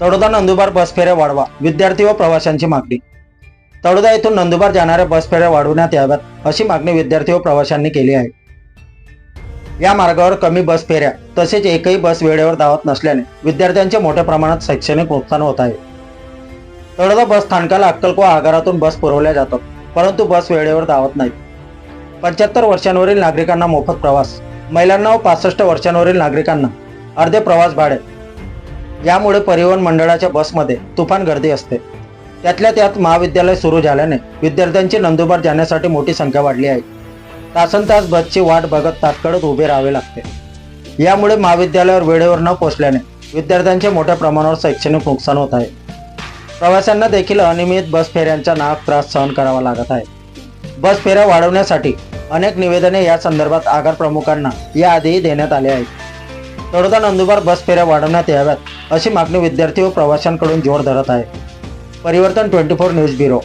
तळोदा नंदुरबार बस फेऱ्या वाढवा. विद्यार्थी व प्रवाशांची मागणी. तळोदा येथून नंदुरबार जाणाऱ्या बस फेऱ्या वाढवण्यात याव्यात अशी मागणी विद्यार्थी व प्रवाशांनी केली आहे. या मार्गावर कमी बस फेऱ्या तसेच एकही बस वेळेवर धावत नसल्याने विद्यार्थ्यांचे मोठ्या प्रमाणात शैक्षणिक नुकसान होत आहे. तळोदा बस स्थानकाला अक्कलकोवा आगारातून बस पुरवल्या जातात परंतु बस वेळेवर धावत नाही पंच्याहत्तर वर्षांवरील नागरिकांना मोफत प्रवास महिलांना व पासष्ट वर्षांवरील नागरिकांना अर्धे प्रवास भाडे यामुळे परिवहन मंडळाच्या बसमध्ये तुफान गर्दी असते. त्यातल्या त्यात महाविद्यालय सुरू झाल्याने विद्यार्थ्यांची नंदुरबार जाण्यासाठी मोठी संख्या वाढली आहे. तासन तास बसची वाट बघत तात्कडत उभे राहावे लागते. यामुळे महाविद्यालयावर वेळेवर न पोहोचल्याने विद्यार्थ्यांचे मोठ्या प्रमाणावर शैक्षणिक नुकसान होत आहे. प्रवाशांना देखील अनियमित बस फेऱ्यांचा नाक त्रास सहन करावा लागत आहे. बस फेऱ्या वाढवण्यासाठी अनेक निवेदने या संदर्भात आगार प्रमुखांना याआधीही देण्यात आले आहेत. तळोदा नंदुरबार बस फेऱ्या वाढवण्यात याव्यात अशी मागणी विद्यार्थी व प्रवाशांकडून जोर धरत आहे. परिवर्तन ट्वेंटी फोर न्यूज ब्युरो.